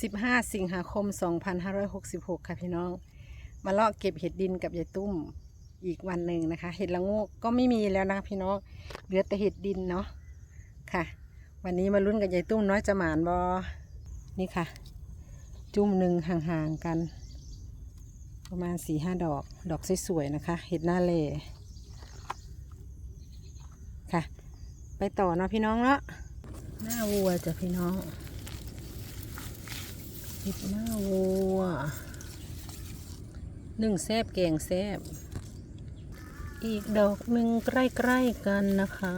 15 สิงหาคม 2566 ค่ะพี่น้อง มาเลาะเก็บเห็ดดินกับยายตุ้มอีกวันหนึ่งนะคะ เห็ดละโงกก็ไม่มีแล้วนะคะพี่น้องเหลือแต่เห็ดดินเนาะค่ะ วันนี้มาลุ้นกับยายตุ้มน้อยจะหมานบอนี่ค่ะ จุ่มหนึ่งห่างๆกัน ประมาณสี่ห้าดอกดอกสวยๆนะคะ เห็ดหน้าเล่ค่ะ ไปต่อเนาะพี่น้องเนาะหน้าวัวจ้ะพี่น้อง เห็ดหน้าวัวหนึ่งแซบแกงแซบ อีกดอกหนึ่งใกล้ๆกันนะคะ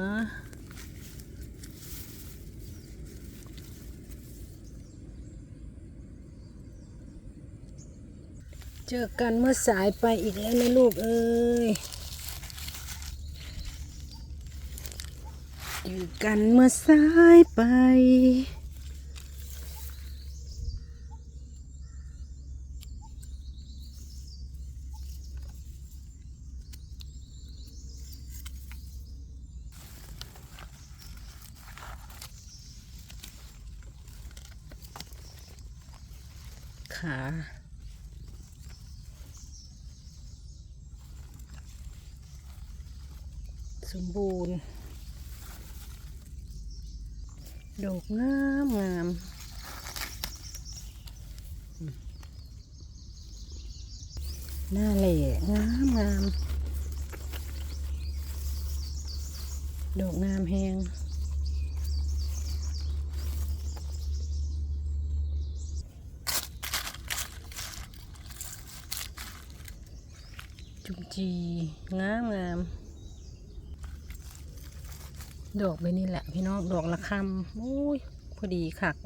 เจอกันเมื่อสายไปอีกแล้วนะลูกเอ้ยเจอกันเมื่อสายไป ขา สมบูรณ์ ดอกงามงามอืมหน้าเหล่งามงาม ดอกงามแหงจุมจีงามงามดอกไปนี่แหละพี่น้องดอกละคำโอ้ยพอดีคัก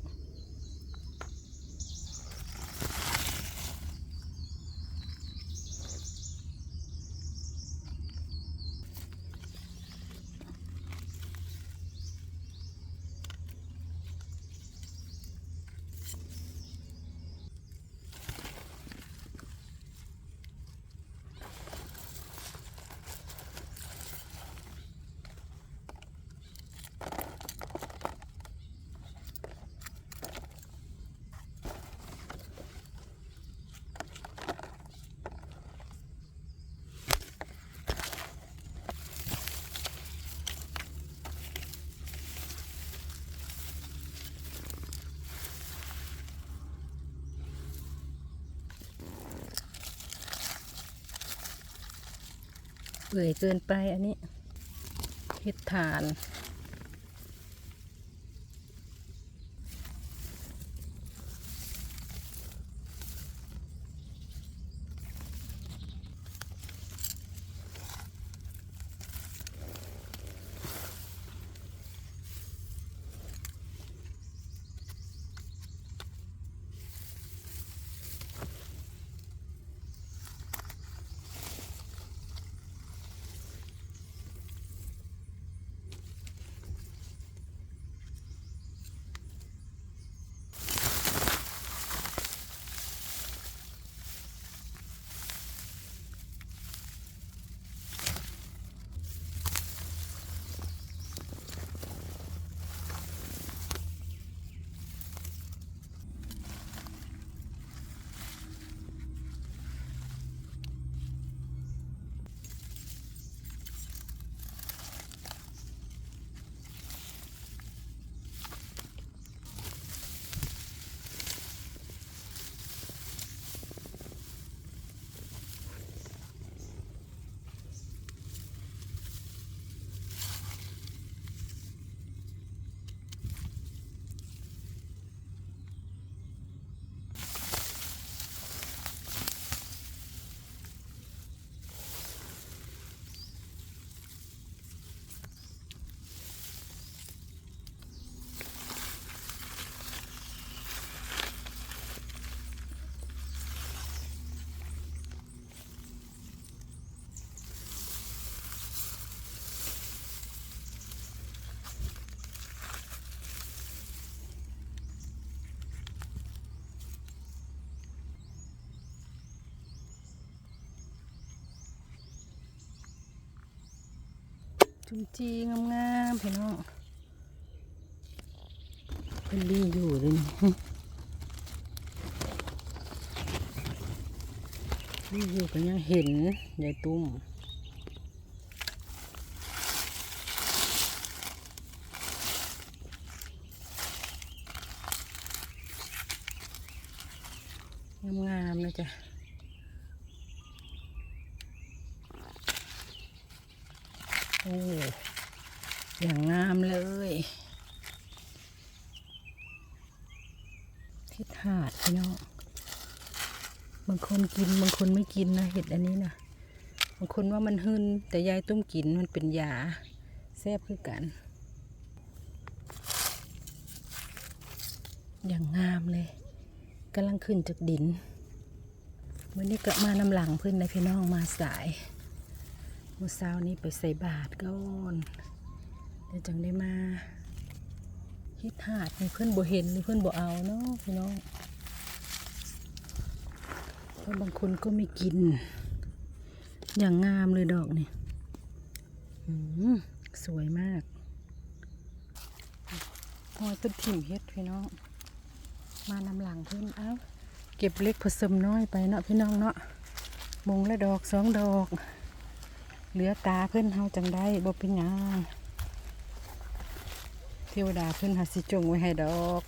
เปื่อยเกินไปอันนี้เห็ดฐาน จุมจีงามๆพี่น้องเป็นดีอยู่เลยนี่อยู่ก็ยังเห็นยายตุ้มงามๆนะจ๊ะ กินนะเห็ดอันนี้นะบางคนว่ามันหึนแต่ยายต้มกินมันเป็นยาแซ่บคือกัน อย่างงามเลยกำลังขึ้นจากดินวันนี้ก็มานำหลังเพื่อนนพี่น้องมาสายเมื่อเช้านี้ไปใส่บาตรก่อนเดี๋ยวจังได้มาฮิตหาดนี่เพื่อนบ่เห็นหรือเพื่อนบ่เอาเนาะพี่น้อง เพราะบางคนก็ไม่กิน อย่างงามเลยดอกเนี่อืมสวยมากพอยต้นถิ่มเฮ็ดพี่น้อง มานำหลังเพื่อนเอ้า เก็บเล็กผสมน้อยไปเนาะพี่น้องเนาะมงละดอกสองดอก เหลือตาเพื่อนเฮาจังได้บ่เป็นหยังเทวดาเพื่อนหาสิจงไว้ให้ดอก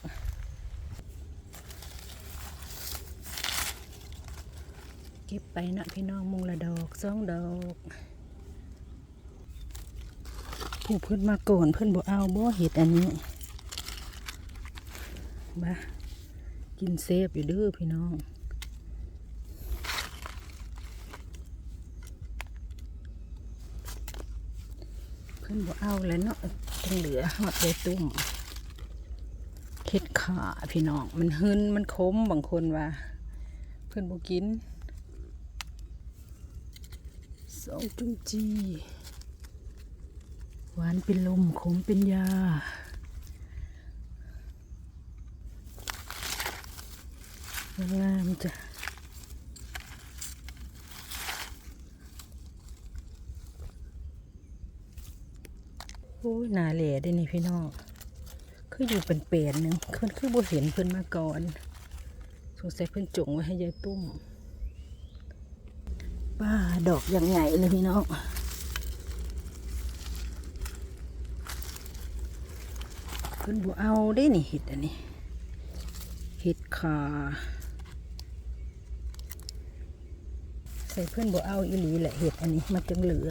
ก็บไปนะพี่น้องมงละดอกสองดอกผู้เพื่อนมาโกนเพื่อนบ่เอาบ่เห็ดอันนี้บ้ากินเซฟอยู่เด้อพี่น้องเพื่อนบอกเอาแล้วเนาะจังเหลือหอดใจตุ้มเค็ดขาพี่น้อง มันหึนมันคมบางคนว่า เพื่อนบอกกิน สองจุ้งจี หวานเป็นลมขมเป็นยางามจ้ะโอ้ยนาเหล่ได้นี่พี่น้อง คืออยู่เป็นเปรนหนึ่งคือคือบ่เห็นเพิ่นมาก่อน สงสัยเพิ่นจงไว้ให้ยายตุ้ม ป้าดอกอย่างใหญ่เลยพี่น้องเพิ่นบ่เอาได้นี่เห็ดอันนี้เห็ดขาใส่เพื่อนบ่เอาอีหลีแหละเห็ดอันนี้มันจึงเหลือ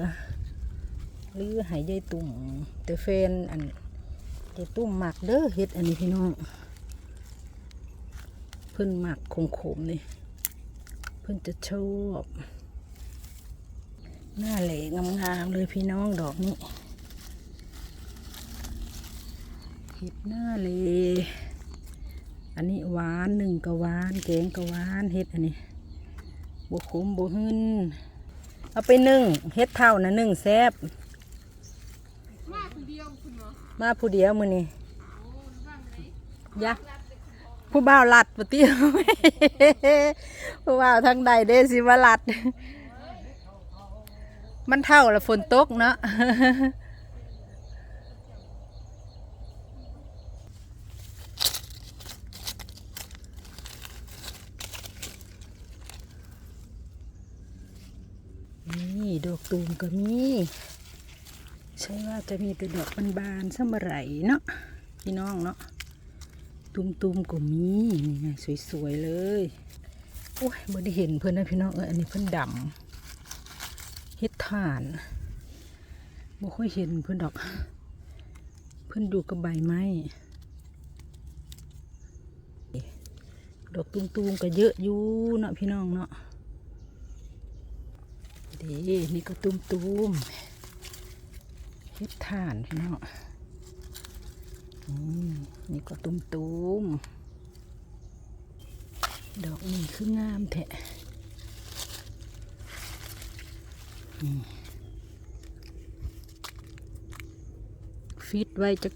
หรือหายใจตุ่มแต่แฟนอันใจตุ่มหมักเด้อเห็ดอันนี้พี่น้องเพื่อนหมักขมๆนี่เพื่อนจะชอบ หน้าแหลงามๆเลยพี่น้องดอกนี้เห็ดหน้าเหลอันนี้หวานหนึ่งกะหวานแกงกะหวานเฮ็ดอันนี้บวขมบวหึนเอาไปนึ่งเฮ็ดเท่านะนึ่งแซบมาคนเดียวคุณหมอมาผู้เดียวมือนี่ยะผู้บ่าวลัดปะเตี้ยผู้บ่าวทางใดเด้สิว่าลัด มันเท่าละฝนตกเนาะนี่ดอกตูมก็มีใช่ว่าจะมีแต่ดอกบานๆสมไรเนาะพี่น้องเนาะตุมๆก็มีนี่ไงสวยๆเลยโอ้ยบ่ได้เห็นเพื่อนนะพี่น้องเอออันนี้เพื่อนดำ เฮ็ดถ่านบ่ค่อยเห็นเพื่อนดอก เพื่อนดูกับใบไม้ดอกตุมๆก็เยอะอยู่เนาะพี่น้องเนาะดีนี่ก็ตุ้มๆเฮ็ดถ่านพี่น้องอืมนี่ก็ตุ้มตุ้มๆดอกนี่คืองามแท้อืม ฟิตไว้จะ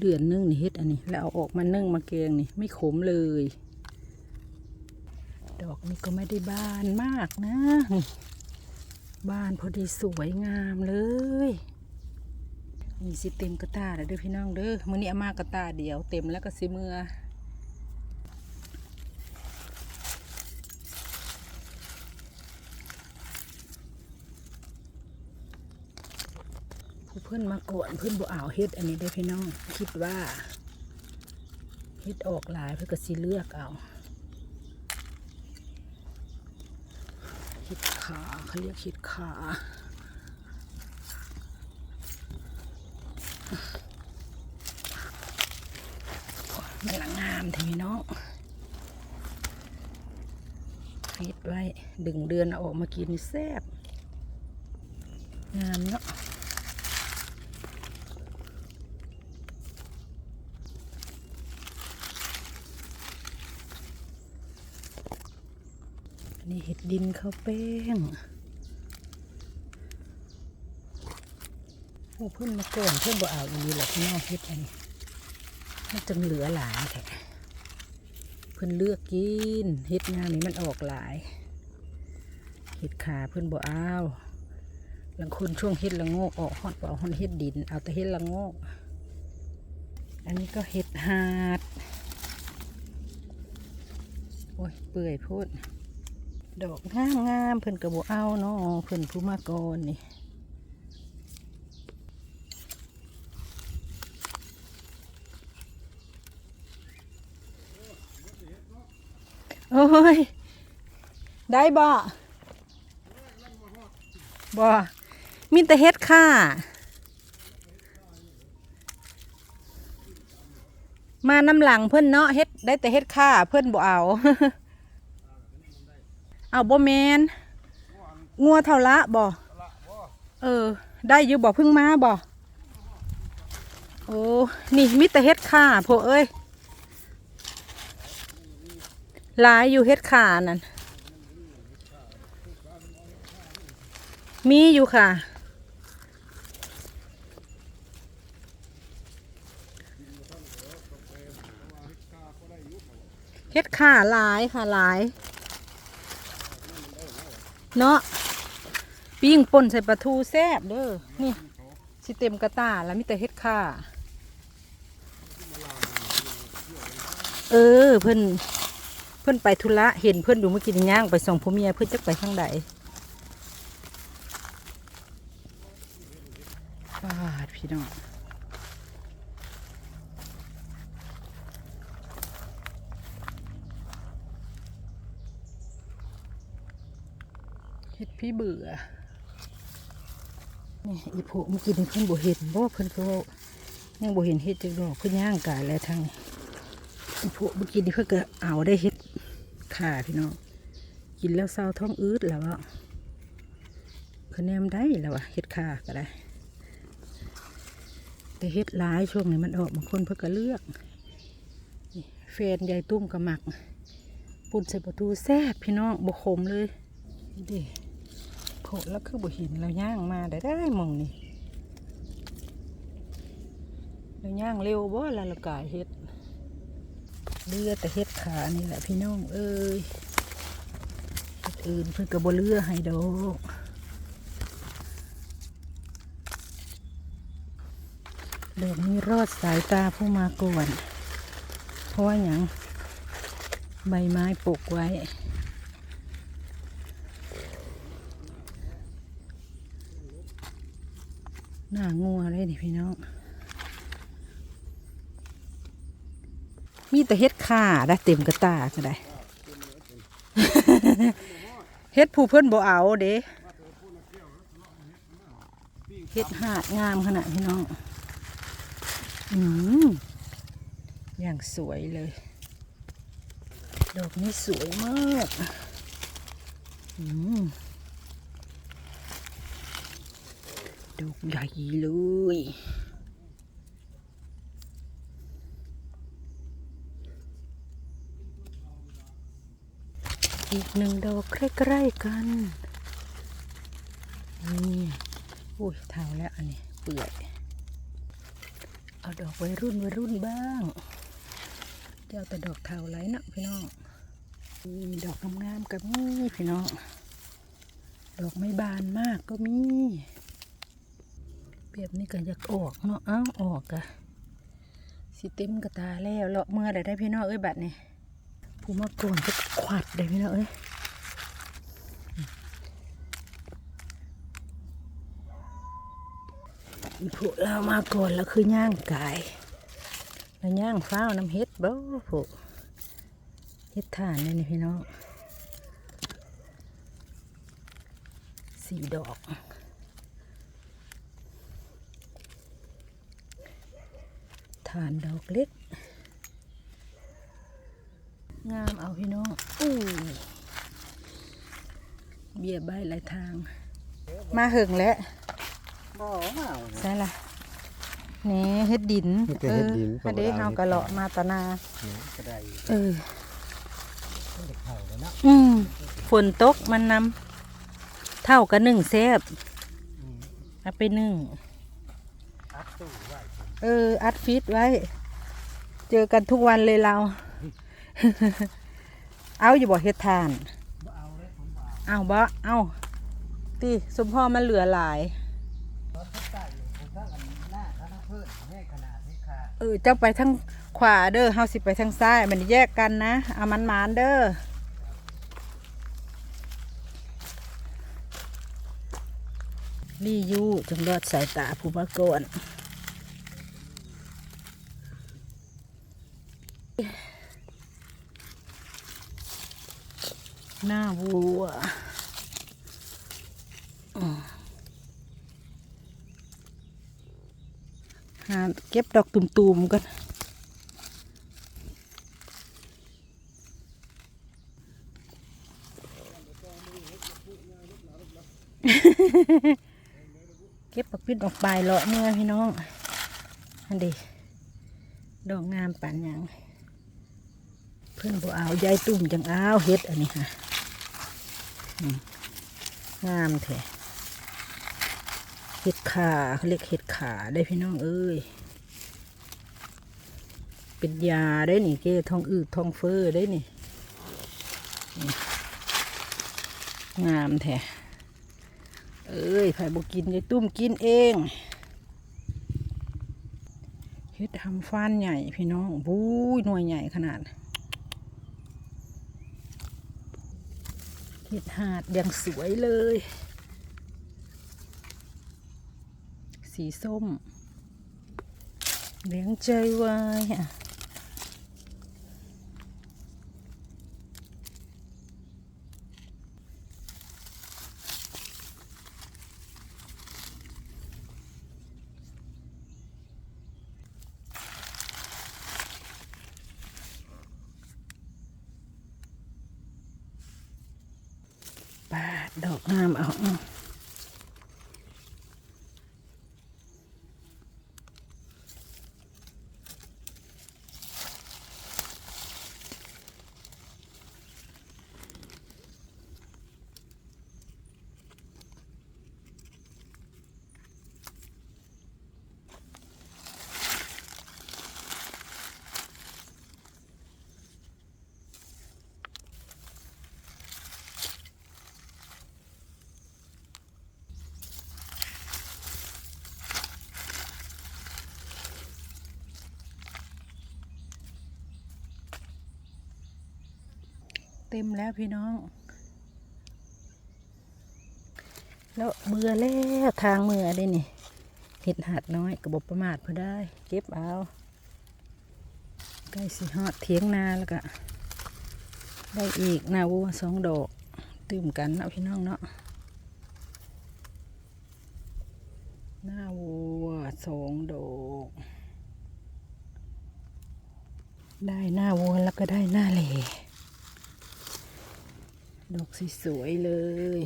เดือนนึ่งนี่เฮ็ดอันนี้ แล้วเอาออกมานึ่งมาแกงนี่ ไม่ขมเลย ดอกนี่ก็ไม่ได้บานมากนะบานพอดีสวยงามเลยนี่สิเต็มกระตาแล้วเด้อพี่น้องเด้อมื้อนี้อามากระตาเดียวเต็มแล้วก็สิเมื่อ เพื่อนมาก่อนเพื่อนบ่เอาเฮ็ดอันนี้ได้พี่น้อง คิดว่าเฮ็ดออกหลายเพื่อก็สิเลือกเอาเฮ็ดขาเขาเรียกเฮ็ดขามันละงามทีน้องเฮ็ดไว้ดึงเดือนเอาออกมากินนี่แซ่บงามเนาะ อันนี้เห็ดดินข้าวแป้งโอ้เพิ่นมาเก่อนเพิ่นบ่เอาอีหลีหรอกพี่น้องเฮ็ดอันนี้มันจังเหลือหลายแท้เพิ่นเลือกกินเฮ็ดงานนี้มันออกหลายเฮ็ดขาเพิ่นบ่เอาบางคนช่วงเฮ็ดละโงกออกฮอดบ่เอาฮอดเฮ็ดดินเอาแต่เฮ็ดละโงกอันนี้ก็เฮ็ดหาด โอ้ย เปื่อยพูด ดอกงามงามเพิ่นกระโบเอาเนาะเพิ่นผู้มาก่อนนี่โอ้ย ได้บ่บ่มีแต่เฮ็ดค่ะ มาน้ำหลังเพิ่อนเนาะเฮ็ดได้แต่เฮ็ดค่าเพิ่อนบ่เอา เอาบ่แมนงัวเท่าละบ่เออ ได้อยู่บ่เพึ่งมาบ่โอ้นี่มีแต่เฮ็ดข่าพวกเอ้ยหลายอยู่เฮ็ดข่านั่นมีอยู่ค่ะ เฮ็ดข่าหลายค่ะหลาย เนาะปิ้งป่นใส่ปลาทูแซ่บเด้อนี่สิเต็มกระตาแล้วมีแต่เฮ็ดข่าเออเพิ่นเพิ่นไปธุระเห็นเพิ่นอยู่เมื่อกี้นี่ย่างไปส่งพ่อเมียเพิ่นจะไปทางใดฟาดพี่น้อง เฮ็ดพี่เบื่อนี่อีโผเมื่อกี้นี่เพิ่นบ่เห็นบ่เพิ่นก็เว้ายังบ่เห็นเฮ็ดจักดอกเพิ่นย่างกายแล้วทางอีโผเมื่อกี้นี่เพิ่นก็เอาได้เฮ็ดขาพี่น้องกินแล้วเศร้าท้องอืดแล้วอะคะแนนได้แล้วอะเฮ็ดขาก็ได้ แต่เฮ็ดหลายช่วงนี้มันออกบางคนเพิ่นก็เลือกแฟนยายตุ้มก็หมักปุ่นใส่ประตูแซ่บพี่น้องบ่ขมเลยนี่เดิ โแล้วคือบ่ห็นเราย่างมาได้ได้มองนี่เราย่างเร็วบ่ละละกายเฮ็ดเลือแต่เฮ็ดขานี่แหละพี่น้องเอ้ยอื่นเพิ่นก็บ่เลือให้ดอกดอกนี้รอดสายตาผู้มาก่อน เพราะว่าหยังใบไม้ปลูกไว้ หน้างัวเลยนี่พี่น้อง มีแต่เฮ็ดข่าได้เต็มกระตาก็ได้ เฮ็ดผู้เพิ่อนบ่เอาเด้เฮ็ดหาดงามขนาดพี่น้อง อืมอย่างสวยเลย ดอกนี้สวยมาก อืม ดอกใหญ่เลยอีกหนึ่งดอกใกล้ๆกัน นี่อุ้ยเท่าแล้วอันนี้เปื่อย เอาดอกวัยรุ่นวัยรุ่นบ้างเจ้าแต่ดอกเท่าไรนะพี่น้องมีดอกงามๆกับมีพี่น้อง ดอกไม่บานมากก็มี เปรียบนี่ก็อยากออกเนาะเอ้าออกอะสิเต็มกระตาแล้วเลาะเมื่อไรได้พี่น้องเอ้ยบัดนี่ผู้มาโกนก็ขวัดเลยพี่น้องเอ้ยพวกเรามาก่อนแล้วคือย่างกายแล้วย่างฟ้าวน้ำเฮ็ดบ่พวเฮ็ดถ่านนี่นี่พี่น้องสี่ดอก ฐานดอกเล็ก งามเอาพี่น้องอู้ยเบียร์ใบหลายทาง มาหึงแล้วบ่มาใช่ละนี่เฮ็ดดินนี่ก็เฮ็ดดินอออันนี้ของเราเฮากะเลาะมาตะนาก็ได้เออเข้าแล้วเนาะอืมฝนตกมันนำเท่ากับหนึ่งแซบเอาไปหนึ่งอัดตู้ไว้ เออ อัดฟิตไว้ เจอกันทุกวันเลยเรา เอาอยู่บ่เฮ็ดทานเอาบ่เอาเอาบ่เอาตีสมพ่อมันเหลือหลาย เออ เจ้าไปทางขวาเด้อเฮาสิไปทางซ้าย มันแยกกันนะ เอามันมานเด้อลี่ยูจงรอดสายตาผู้มาก่อนหน้า วัวหาเก็บดอกตุ่มๆกันเก็บปักปิดออกไปเลาะเมื่อพี่น้อง อันดีดอกงามป่านยัง เพื่อนบ่เอายายตุ่มจังเอาเฮ็ดอันนี้ค่ะ งามแท้เห็ดขาเขาเรียกเห็ดขาได้พี่น้องเอ้ยเป็นยาได้นี่เก้ท้องอืดท้องเฟ้อได้นี่นี่ งามแท้เอ้ยไผ่บกินยายตุ้มกินเองเฮ็ดทำฟ้านใหญ่พี่น้องบู้ยหน่วยใหญ่ขนาด เห็ดหาดอย่างสวยเลย สีส้มเลี้ยงใจไว้อะ เต็มแล้วพี่น้อง แล้วเบื่อแล้วทางเมื่อได้นี่เห็ดหัดน้อยกระบบประมาทพอได้ เก็บเอาใกล้สิฮอดเทียงนาแล้วก็ได้อีกนาวัวสองดอกตื่มกันเนาะพี่น้องเนาะหน้าวัวสองดอกได้หน้าวัวแล้วก็ได้หน้าเหล ดอกสวยๆเลย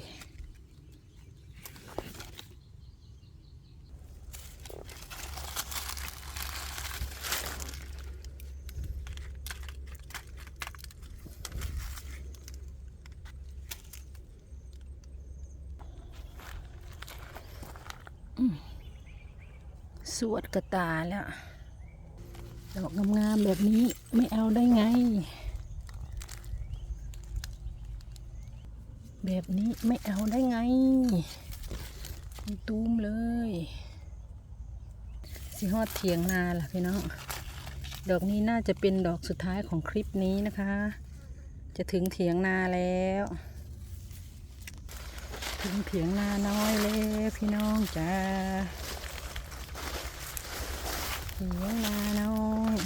สวดกระตาแล้ว ดอกงามๆแบบนี้ไม่เอาได้ไง แบบนี้ไม่เอาได้ไงมีตูมเลยสิฮอดเถียงนาล่ะพี่น้อง ดอกนี้น่าจะเป็นดอกสุดท้ายของคลิปนี้นะคะ จะถึงเถียงนาแล้ว ถึงเถียงนาน้อยแล้วพี่น้องจ้าเถียงนาน้อย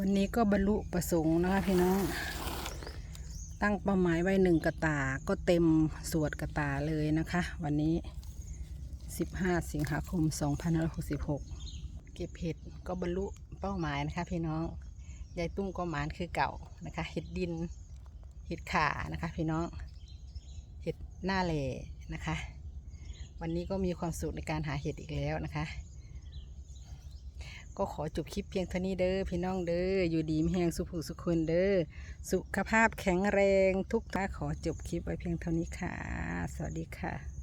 วันนี้ก็บรรลุประสงค์นะคะพี่น้อง ตั้งเป้าหมายไว้หนึ่งกระตา ก็เต็มสวดกระตาเลยนะคะ วันนี้ 15 สิงหาคม 2566 เก็บเห็ดก็บรรลุเป้าหมายนะคะ พี่น้อง ยายตุ้มก็หมานคือเก่านะคะ เห็ดดิน เห็ดขานะคะ พี่น้อง เห็ดหน้าเล่นะคะ วันนี้ก็มีความสุขในการหาเห็ดอีกแล้วนะคะ ก็ขอจบคลิปเพียงเท่านี้เด้อพี่น้องเด้ออยู่ดีมีแหงสุขสุขคนเด้อสุขภาพแข็งแรงทุกท่านขอจบคลิปไว้เพียงเท่านี้ค่ะ สวัสดีค่ะ